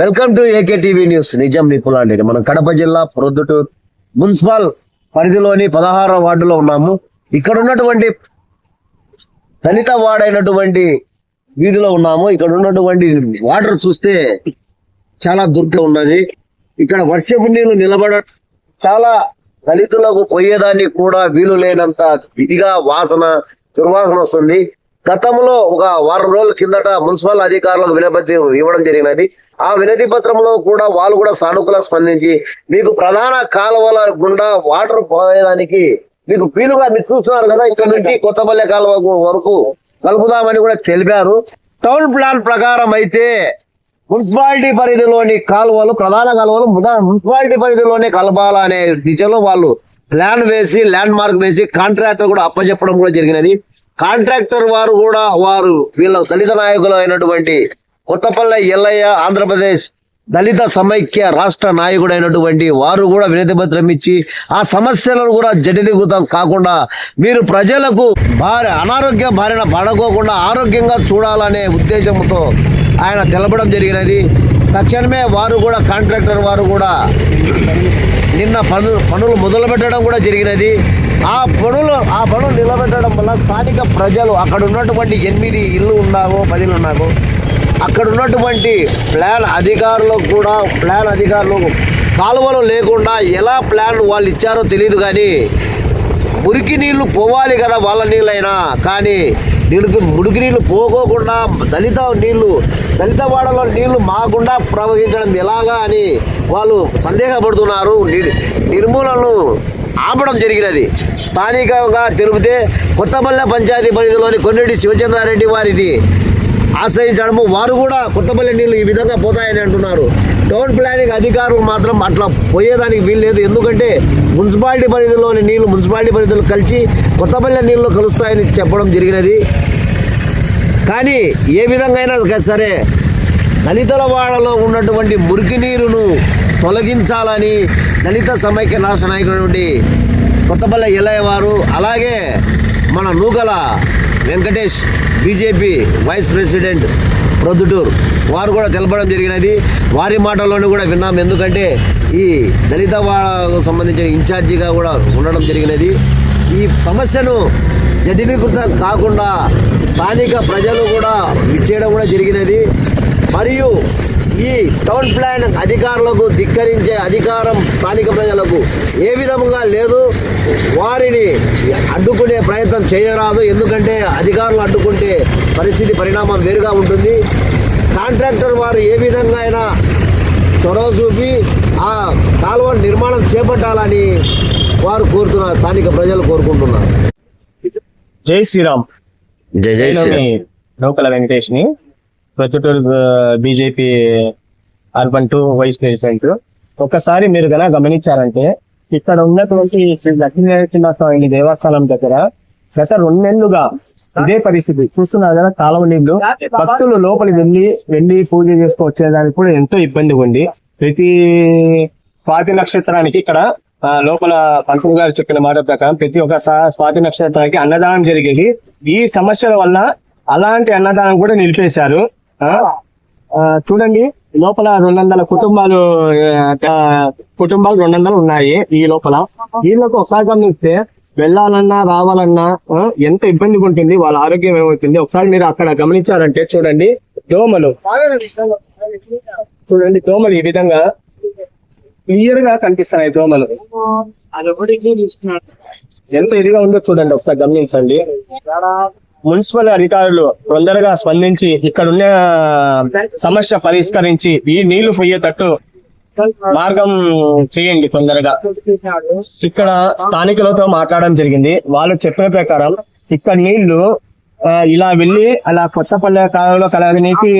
Welcome to AK TV news. నిజం నిపులాంటి మనం కడప జిల్లా ప్రొద్దుటూరు మున్సిపల్ పరిధిలోని పదహారో వార్డులో ఉన్నాము. ఇక్కడ ఉన్నటువంటి దళిత వాడైనటువంటి వీధిలో ఉన్నాము. ఇక్కడ ఉన్నటువంటి వాటర్ చూస్తే చాలా దుర్గ ఉన్నది. ఇక్కడ వర్షపు నీళ్ళు నిలబడ చాలా దళితులకు పోయేదానికి కూడా వీలు లేనంత విధిగా వాసన దుర్వాసన వస్తుంది. గతంలో ఒక వారం రోజుల కిందట మున్సిపల్ అధికారులకు వినతి ఇవ్వడం జరిగినది. ఆ వినతి పత్రంలో కూడా వాళ్ళు కూడా సానుకూల స్పందించి మీకు ప్రధాన కాలువల గుండా వాటర్ పోయడానికి మీకు వీలుగా మీరు చూస్తున్నారు కదా ఇక్కడ నుంచి కొత్తపల్లె కాలువ వరకు కలుపుదామని కూడా తెలిపారు. టౌన్ ప్లాన్ ప్రకారం అయితే మున్సిపాలిటీ పరిధిలోని కాలువలు ప్రధాన కాలువలు మున్సిపాలిటీ పరిధిలోనే కలపాలనే దిశలో వాళ్ళు ప్లాన్ వేసి ల్యాండ్ మార్క్ వేసి కాంట్రాక్టర్ కూడా అప్పచెప్పడం కూడా జరిగినది. కాంట్రాక్టర్ వారు కూడా వారు వీళ్ళ దళిత నాయకులు అయినటువంటి కొత్తపల్లె ఎల్లయ్య ఆంధ్రప్రదేశ్ దళిత సమైక్య రాష్ట్ర నాయకుడైనటువంటి వారు కూడా వినతి పత్రం ఇచ్చి ఆ సమస్యలను కూడా జటిలీకృతం కాకుండా మీరు ప్రజలకు భార్య అనారోగ్య బారిన పడకోకుండా ఆరోగ్యంగా చూడాలనే ఉద్దేశంతో ఆయన తెలపడం జరిగినది. తక్షణమే వారు కూడా కాంట్రాక్టర్ వారు కూడా నిన్న పనులు పనులు మొదలుపెట్టడం కూడా జరిగినది. ఆ పనులు ఆ పనులు నిలబెట్టడం వల్ల స్థానిక ప్రజలు అక్కడ ఉన్నటువంటి ఎనిమిది ఇల్లు ఉన్నాగో పదిలు ఉన్నాగో అక్కడ ఉన్నటువంటి ప్లాన్ అధికారులకు కూడా ప్లాన్ అధికారులు కాలువలు లేకుండా ఎలా ప్లాన్ వాళ్ళు ఇచ్చారో తెలియదు కానీ మురికి నీళ్ళు పోవాలి కదా వాళ్ళ నీళ్ళైనా. కానీ నీళ్ళకి మురికి నీళ్ళు పోకోకుండా దళిత నీళ్ళు దళిత వాడలో నీళ్ళు మాకుండా ప్రవహించడం ఎలాగా అని వాళ్ళు సందేహపడుతున్నారు. ని- నిర్మూలనను ఆపడం జరిగినది. స్థానికంగా తెలిపితే కొత్తపల్లె పంచాయతీ పరిధిలోని కొన్నిటి శివచంద్రారెడ్డి వారిని ఆశ్రయించడము. వారు కూడా కొత్తపల్లి నీళ్ళు ఈ విధంగా పోతాయని అంటున్నారు. టౌన్ ప్లానింగ్ అధికారులు మాత్రం అట్లా పోయేదానికి వీల్లేదు. ఎందుకంటే మున్సిపాలిటీ పరిధిలోని నీళ్ళు మున్సిపాలిటీ పరిధిలో కలిసి కొత్తపల్లి నీళ్ళు కలుస్తాయని చెప్పడం జరిగినది. కానీ ఏ విధంగా అయినా సరే దళితుల వాడలో ఉన్నటువంటి మురికి నీరును తొలగించాలని దళిత సమైక్య రాష్ట్ర నాయకుడు కొత్తపల్లి ఎల్లయ్య వారు అలాగే మన Nukala Venkatesh BJP vice president Proddatur. వారు కూడా తెలపడం జరిగినది. వారి మాటల్లోనూ కూడా విన్నాం. ఎందుకంటే ఈ దళిత వాళ్ళకు సంబంధించిన ఇన్ఛార్జిగా కూడా ఉండడం జరిగినది. ఈ సమస్యను జటిలీకృతం కాకుండా స్థానిక ప్రజలు కూడా ఇచ్చేయడం కూడా జరిగినది. మరియు ఈ టౌన్ ప్లాన్ అధికారులకు ధిక్కరించే అధికారం స్థానిక ప్రజలకు ఏ విధముగా లేదు వారిని అడ్డుకునే ప్రయత్నం చేయరాదు. ఎందుకంటే అధికారులు అడ్డుకుంటే పరిస్థితి పరిణామం వేరుగా ఉంటుంది. కాంట్రాక్టర్ వారు ఏ విధంగా అయినా చొరవ చూపి ఆ కాలువ నిర్మాణం చేపట్టాలని వారు కోరుతున్నారు స్థానిక ప్రజలు కోరుకుంటున్నారు. జై శ్రీరామ్. జై జై నేను మీ Nukala వెంకటేష్ని Proddatur BJP urban two vice president. ఒకసారి మీరు గన గమనించారంటే ఇక్కడ ఉన్నటువంటి శ్రీ లక్ష్మీనరసింహ స్వామి దేవస్థానం దగ్గర గత రెండేళ్ళుగా ఇదే పరిస్థితి. చూస్తున్నారు కదా కాలం నీళ్ళు. భక్తులు లోపలి వెళ్ళి వెళ్ళి పూజ చేసుకు వచ్చేదానికి కూడా ఎంతో ఇబ్బంది ఉంది. ప్రతి స్వాతి నక్షత్రానికి ఇక్కడ లోపల పంతులు గారు చెప్పిన మాట ప్రకారం ప్రతి ఒక్క స్వాతి నక్షత్రానికి అన్నదానం జరిగేది. ఈ సమస్యల వల్ల అలాంటి అన్నదానం కూడా నిలిపేశారు. చూడండి లోపల రెండు వందల కుటుంబాలు కుటుంబాలు రెండు వందలు ఉన్నాయి ఈ లోపల. వీళ్ళకు ఒకసారి గమనిస్తే వెళ్ళాలన్నా రావాలన్నా ఎంత ఇబ్బందిగా ఉంటుంది వాళ్ళ ఆరోగ్యం ఏమవుతుంది. ఒకసారి మీరు అక్కడ గమనించారంటే చూడండి దోమలు. చూడండి దోమలు ఈ విధంగా క్లియర్గా కనిపిస్తున్నాయి దోమలు. ఎంత ఇదిగా ఉందో చూడండి ఒకసారి గమనించండి. మున్సిపల్ అధికారులు తొందరగా స్పందించి ఇక్కడ ఉన్న సమస్య పరిష్కరించి ఈ నీళ్ళు పోయేటట్టు మార్గం చేయండి తొందరగా. ఇక్కడ స్థానికులతో మాట్లాడడం జరిగింది. వాళ్ళు చెప్పిన ప్రకారం ఇక్కడ నీళ్ళు ఇలా వెళ్ళి అలా కొత్తపల్లె కాలంలో కలగనీకి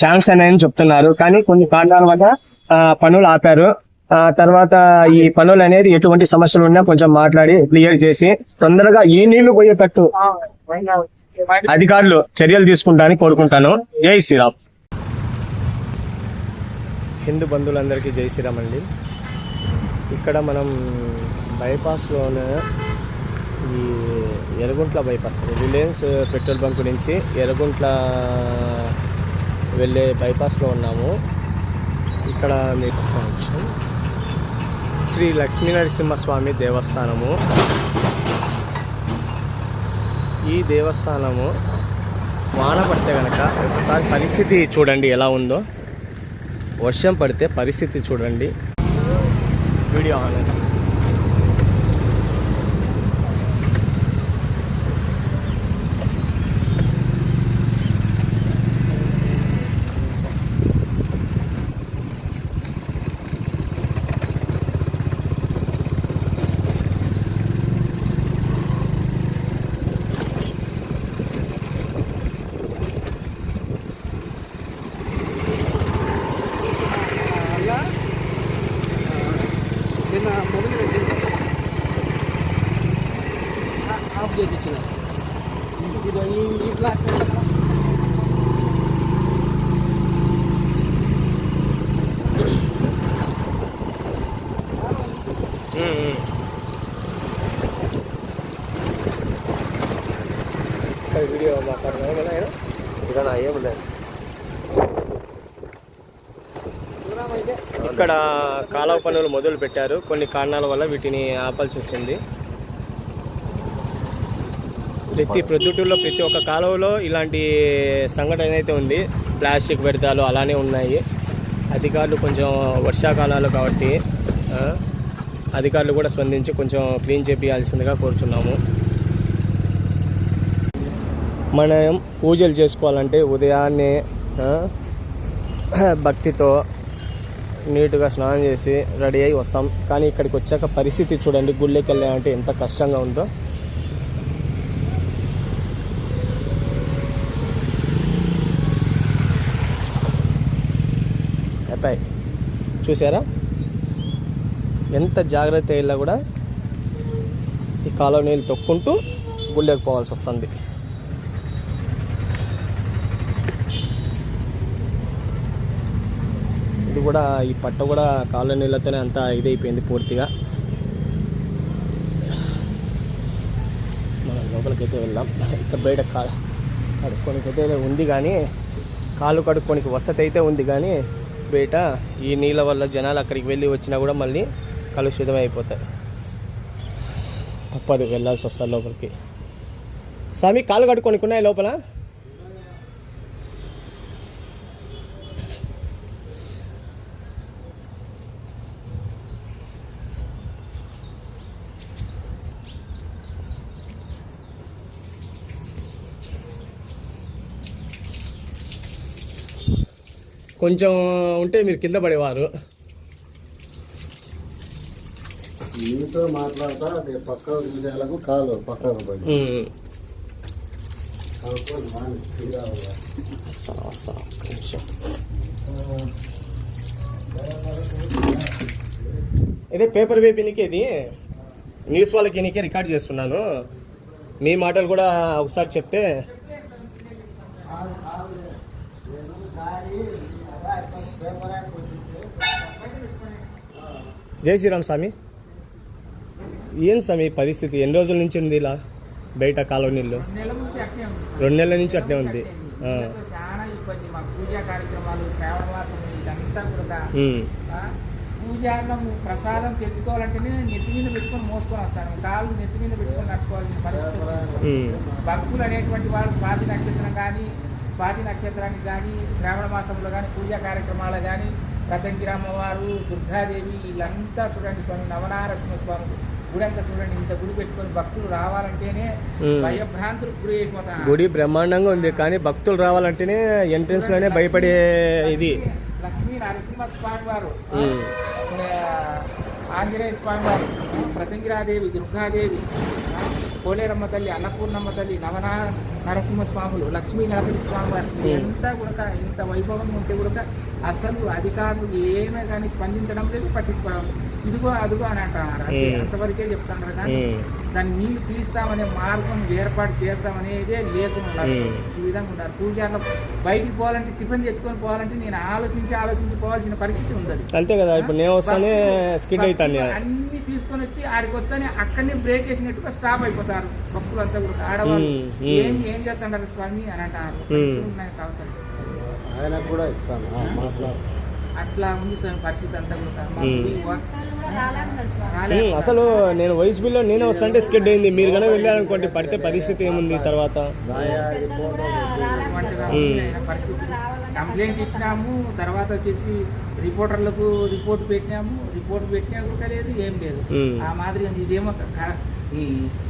శాంక్షన్ అని చెప్తున్నారు. కానీ కొన్ని కారణాల వల్ల ఆ, పనులు ఆపారు. ఆ తర్వాత ఈ పనులు అనేది ఎటువంటి సమస్యలు ఉన్నా కొంచెం మాట్లాడి క్లియర్ చేసి తొందరగా ఈ నీళ్ళు పోయేటట్టు అధికారులు చర్యలు తీసుకుంటారని కోరుకుంటాను. జై శ్రీరామ్. హిందూ బంధువులందరికీ జై శ్రీరామ్ అండి. ఇక్కడ మనం బైపాస్లోనే ఈ Erraguntla bypass Reliance petrol bunk నుంచి ఎర్రగుంట్ల వెళ్ళే బైపాస్లో ఉన్నాము. ఇక్కడ మీకు. శ్రీ లక్ష్మీ నరసింహస్వామి దేవస్థానము. ఈ దేవస్థానము వాన పడితే కనుక ఒకసారి పరిస్థితి చూడండి ఎలా ఉందో. వర్షం పడితే పరిస్థితి చూడండి. వీడియో ఆన్ అయింది. ఆఫ్ చేసి ఇచ్చిన ఇది ఈ- ఈ బ్లాక్ ఉమ్, ఉమ్. ఇక్కడ వీడియో మాట్లాడుతున్నాను కదా ఆయన? ఏముండదు అయితే ఇక్కడ కాలువ పనులు మొదలు పెట్టారు. కొన్ని కారణాల వల్ల వీటిని ఆపాల్సి వచ్చింది. ప్రతి ప్రొద్దుటూరులో ప్రతి ఒక్క కాలువలో ఇలాంటి సంఘటన అయితే ఉంది. ప్లాస్టిక్ వ్యర్థాలు అలానే ఉన్నాయి. అధికారులు కొంచెం వర్షాకాలాలు కాబట్టి అధికారులు కూడా స్పందించి కొంచెం క్లీన్ చేపియాల్సిందిగా కోరుచున్నాము. మనం పూజలు చేసుకోవాలంటే ఉదయాన్నే భక్తితో నీటుగా స్నానం చేసి రెడీ అయి వస్తాం. కానీ ఇక్కడికి వచ్చాక పరిస్థితి చూడండి గుళ్ళకి వెళ్ళామంటే ఎంత కష్టంగా ఉందో. అబ్బాయి చూసారా? ఎంత జాగ్రత్త వెళ్ళినా కూడా ఈ కాలువ నీళ్ళు తొక్కుంటూ గుళ్ళకి పోవాల్సి వస్తుంది. కూడా ఈ పట్ట కూడా కాలువ నీళ్ళతోనే అంతా ఇదైపోయింది పూర్తిగా. మనం లోపలికైతే వెళ్దాం. ఇక్కడ బయట కా కడుక్కోనికైతే ఉంది కానీ కాళ్ళు కడుక్కోనికి వసతి అయితే ఉంది కానీ బయట ఈ నీళ్ళ వల్ల జనాలు అక్కడికి వెళ్ళి వచ్చినా కూడా మళ్ళీ కలుషితం అయిపోతాయి. తప్పదు వెళ్ళాల్సి వస్తారు లోపలికి. స్వామి కాళ్ళు కడుక్కోనికి ఉన్నాయి లోపల? కొంచెం ఉంటే మీరు కింద పడేవారు మాట్లాడతా అది పక్క విజయాలకు కాలు పక్కకు పడి. ఇదే పేపర్ వేపినికి ఇది న్యూస్ వాళ్ళకి ఎన్నికే రికార్డ్ చేస్తున్నాను మీ మాటలు కూడా ఒకసారి చెప్తే జై శ్రీరామ్ స్వామి. ఏం స్వామి పరిస్థితి? ఎన్ని రోజుల నుంచి ఉంది ఇలా బయట ఉంది. రెండు నెలల నుంచి అట్నే ఉంది. పూజాన్నము ప్రసాదం తెచ్చుకోవాలంటేనే నెత్తి మీద పెట్టుకొని మోసుకొని వస్తాను కాళ్ళు నెత్తి మీద పెట్టుకొని నడుచుకోవాల్సిన పరిస్థితి ఉంది. ఉమ్. భక్తులు అనేటువంటి వాళ్ళు స్వాతి నక్షత్రం కానీ స్వాతి నక్షత్రానికి కానీ శ్రావణ మాసంలో కానీ పూజా కార్యక్రమాలు కానీ రతంగిరి అమ్మవారు దుర్గాదేవి వీళ్ళంతా చూడండి స్వామి నవనారసింహ స్వామి గుడి అంతా చూడండి ఇంత గుడి పెట్టుకొని భక్తులు రావాలంటేనే మ్మ్. భయభ్రాంతులకు గురి అయిపోతారు. గుడి బ్రహ్మాండంగా ఉంది కానీ భక్తులు రావాలంటేనే ఎంట్రన్స్లోనే భయపడే ఇది. లక్ష్మీ నరసింహ స్వామి వారు. ఆంజనేయ స్వామి వారు. ప్రతంగిరాదేవి దుర్గాదేవి. కోలేరమ్మ తల్లి అన్నపూర్ణమ్మ తల్లి నవనా నరసింహ స్వాములు లక్ష్మీ నరసింహ స్వామి. ఎంత కూడా ఇంత వైభవంగా ఉంటే కూడా అసలు అధికారులు ఏమే కానీ స్పందించడం లేదు పట్టించుకోవడం ఇదిగో అదిగో అని అంటున్నారు మ్మ్. అంతవరకే చెప్తున్నారు కానీ. దాన్ని నీళ్ళు తీస్తామనే మార్గం ఏర్పాటు చేస్తామనేదే లేకుండా విధంగా ఉన్నారు. పూజార్లు బయటికి పోవాలంటే టిఫిన్ తెచ్చుకొని పోవాలంటే నేను ఆలోచించి ఆలోచించి పోవాల్సిన పరిస్థితి ఉంది అంతే కదా ఇప్పుడు నేను వస్తానే స్కిడ్ అవుతాను అన్ని తీసుకొని వచ్చి ఆడికి వచ్చని అక్కడనే బ్రేక్ వేసినట్టుగా స్టాప్ అయిపోతారు. భక్తులు అంతా కూడా ఆడవాళ్ళు. ఏం ఏం చేస్తున్నారు స్వామి అని అంటారు. కూడా ఇస్తాను. అట్లా ఉంది స్వామి పరిస్థితి అంతా కూడా. అసలు నేను వైసీపీలో నేనే వస్తుంటే స్కెడ్ అయింది మీరు కనుక వెళ్ళారనుకోండి పడితే పరిస్థితి ఏముంది తర్వాత కంప్లైంట్ ఇచ్చినాము తర్వాత వచ్చేసి రిపోర్టర్లకు రిపోర్ట్ పెట్టినాము రిపోర్ట్ పెట్టినా కూడా లేదు ఏం లేదు. ఆ మాదిరి. ఇదేమో ఈ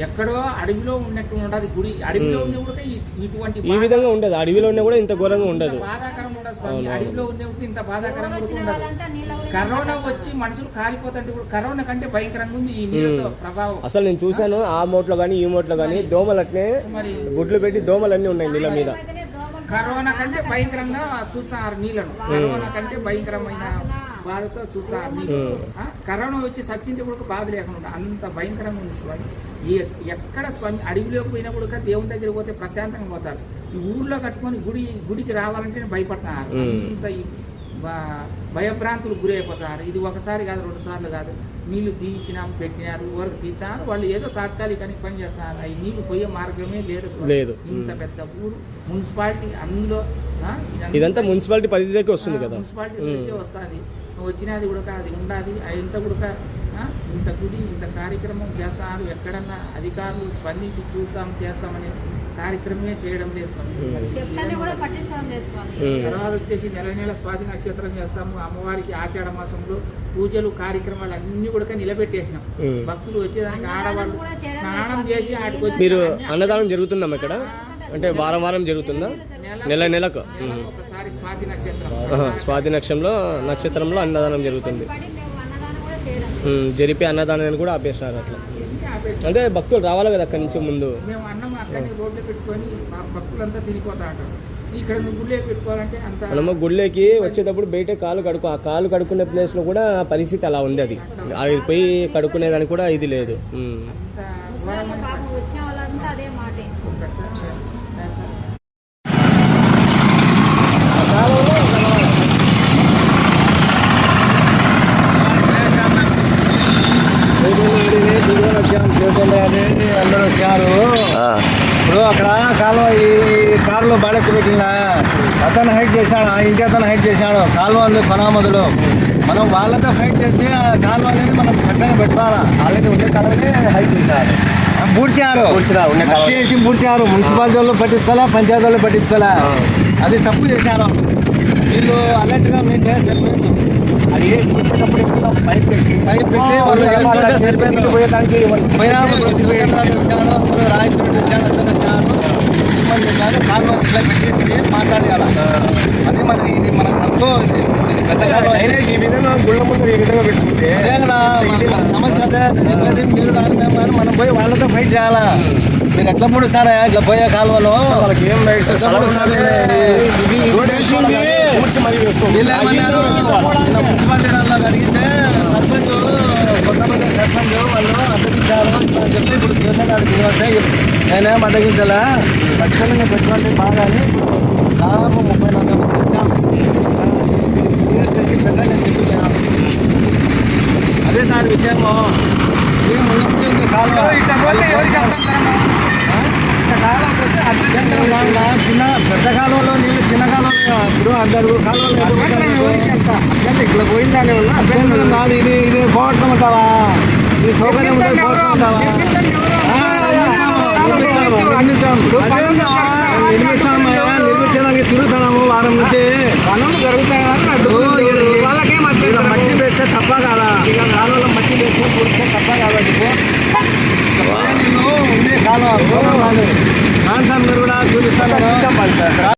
ఎక్కడో అడవిలో ఉన్నట్టు ఉండదు గుడి. అడవిలో. ఉన్న కూడా ఇటువంటి ఈ విధంగా ఉండదు. అడవిలో ఉన్నా కూడా ఇంత ఘోరంగా ఉండదు. బాధాకరం ఉండదు స్వామి. అడవిలో ఉన్నప్పుడు ఇంత బాధాకరం ఉండదు. కరోనా వచ్చి మనుషులు కాలిపోతుంటే ఇప్పుడు కరోనా కంటే భయంకరంగా ఉంది ఈ నీళ్ళతో. ప్రభావం. అసలు నేను చూశాను ఆ? మోట్లో కానీ ఈ మోట్లో కానీ దోమలు అట్నే మరి గుడ్లు పెట్టి దోమలు అన్నీ ఉన్నాయి నీళ్ళ మీద. కరోనా కంటే భయంకరంగా చూస్తారు నీళ్ళను. కరోనా కంటే భయంకరమైన బాధతో చూస్తారు ఆ, కరోనా వచ్చి సచ్చింటే కూడా బాధ లేకుండా. అంత భయంకరంగా ఉంది స్వామి. ఎక్కడ స్వామి అడవిలోకి పోయినా కూడా దేవుని దగ్గరికి పోతే ప్రశాంతంగా పోతారు. ఈ ఊర్లో కట్టుకొని గుడి గుడికి రావాలంటే భయపడుతున్నారు. అంత భయభ్రాంతులకు గురి అయిపోతున్నారు. ఇది ఒకసారి కాదు రెండు సార్లు కాదు. నీళ్ళు తీయించినాము పెట్టినారు వరకు తీర్చారు వాళ్ళు ఏదో తాత్కాలికానికి పని చేస్తున్నారు. అవి నీళ్ళు పోయే మార్గమే లేదు లేదు. ఇంత పెద్ద ఊరు. మున్సిపాలిటీ అందులో ఇదంతా మున్సిపాలిటీ పరిధిలోకి వస్తుంది కదా. Municipality um. వస్తుంది వచ్చినది కూడా అది ఉండాలి ఇంత కూడా ఆ, ఇంత గుడి ఇంత కార్యక్రమం చేస్తారు. ఎక్కడన్నా అధికారులు స్పందించి చూసాం చేస్తామనే కార్యక్రమమే చేయడం లేదు. తర్వాత వచ్చేసి నెల నెల స్వాతి నక్షత్రం చేస్తాము. అమ్మవారికి ఆషాఢ మాసంలో పూజలు కార్యక్రమాలు అన్ని కూడా నిలబెట్టేసినాం. భక్తులు వచ్చేదానికి ఆడవాళ్ళు స్నానం చేసి. ఆడికి మీరు అన్నదానం జరుగుతుందమ్మా ఇక్కడ? అంటే వారం వారం జరుగుతుందా? నెల నెలకు? స్వాతి నక్షత్రంలో నక్షత్రంలో అన్నదానం జరుగుతుంది. జరిపి అన్నదానాన్ని కూడా ఆపేసినారు అట్లా. అంటే భక్తులు రావాలి కదా అక్కడి నుంచి ముందు. మేము అన్నం అక్కడిని రోడ్లో పెట్టుకొని మా భక్తులంతా తినిపోతా ఉంటారు ఇక్కడ నువ్వు గుళ్ళే పెట్టుకోవాలంటే అంత మనము గుళ్ళకి వచ్చేటప్పుడు బయట కాలు కడుకు ఆ కాలు కడుక్కునే ప్లేస్లో కూడా పరిస్థితి అలా ఉంది అది. అది పోయి కడుక్కునేదానికి కూడా ఇది లేదు ఉమ్. అంత ముసలాళ్ళు పాపం వచ్చిన వాళ్ళంతా అదే మాటే చేస్తారు. వచ్చారు. ఇప్పుడు అక్కడ కాలువ ఈ కారులో బాడెక్కి పెట్టిన అతను హైట్ చేశాడు ఆ ఇంటి అతను హైట్ చేశాడు. కాలువ ఉంది పనామదులు. మనం వాళ్ళతో ఫైట్ చేస్తే ఆ కాలువ అనేది మనం చక్కగా పెట్టాలా? ఆల్రెడీ ఉండే కాలువనే హైట్ చేశారు. పూడ్చారు. చేసి పూడ్చారు. మున్సిపాలిటీ వాళ్ళు పట్టించుకోలే పంచాయతీ వాళ్ళు పట్టించుకోలే అది తప్పు చేశారు. వీళ్ళు అలర్ట్గా మీటే సరిపోయింది. అది పైప్ పెట్టి పైప్ పెట్టి వాళ్ళు పోయేదానికి పోయినాము రాయచూరు వచ్చాను అతను వచ్చాను సిబ్బంది కానీ కాలువ ఇట్లా పెట్టి మాట్లాడేయాల అదే మరి ఇది మన తప్పు ఇది. ఇది పెద్ద కాలువ డ్రైనేజ్ ఈ విధంగా గుళ్ళ ముందు ఈ విధంగా పెట్టుకుంటే మన సమస్య అదే. మీరు కానీ మనం పోయి వాళ్ళతో ఫైట్ చేయాలా? మీరు ఎట్లా పుడుస్తారా ఇట్లా పోయే కాలువలో? వాళ్ళకి ఏం రైట్స్? దానిలో అడిగితే సర్పంచ్ వాళ్ళు అడ్డగించారు. అని చెప్పి ఇప్పుడు కేసీఆర్ గారికి వస్తే నేనేం అడ్డగించలే? ఖచ్చితంగా పెట్టుకోండి బాగా అని దాదాపు ముప్పై నలభై మంది వచ్చాము పెట్టండి చెప్పి. అదే సార్ విషయము. ఇది ముందు చిన్న పెద్ద కాలువలో నీళ్ళు చిన్న కాలువలో ఇప్పుడు అడ్డడుగు కాలువలో ఇట్లా పోయిందానే ఉన్నా ఇది ఇది పోగొట్టం అంటావా ఇది సౌకర్యం నిర్మించడానికి తిరుగుతున్నాము వారం నుంచి. ఇలా మట్టి వేస్తే తప్ప కాదా? కాలువలో మట్టి వేస్తే పూడిస్తే తప్ప ఉండే కాలువ. కాదు. సార్ మీరు కూడా చూపిస్తాను.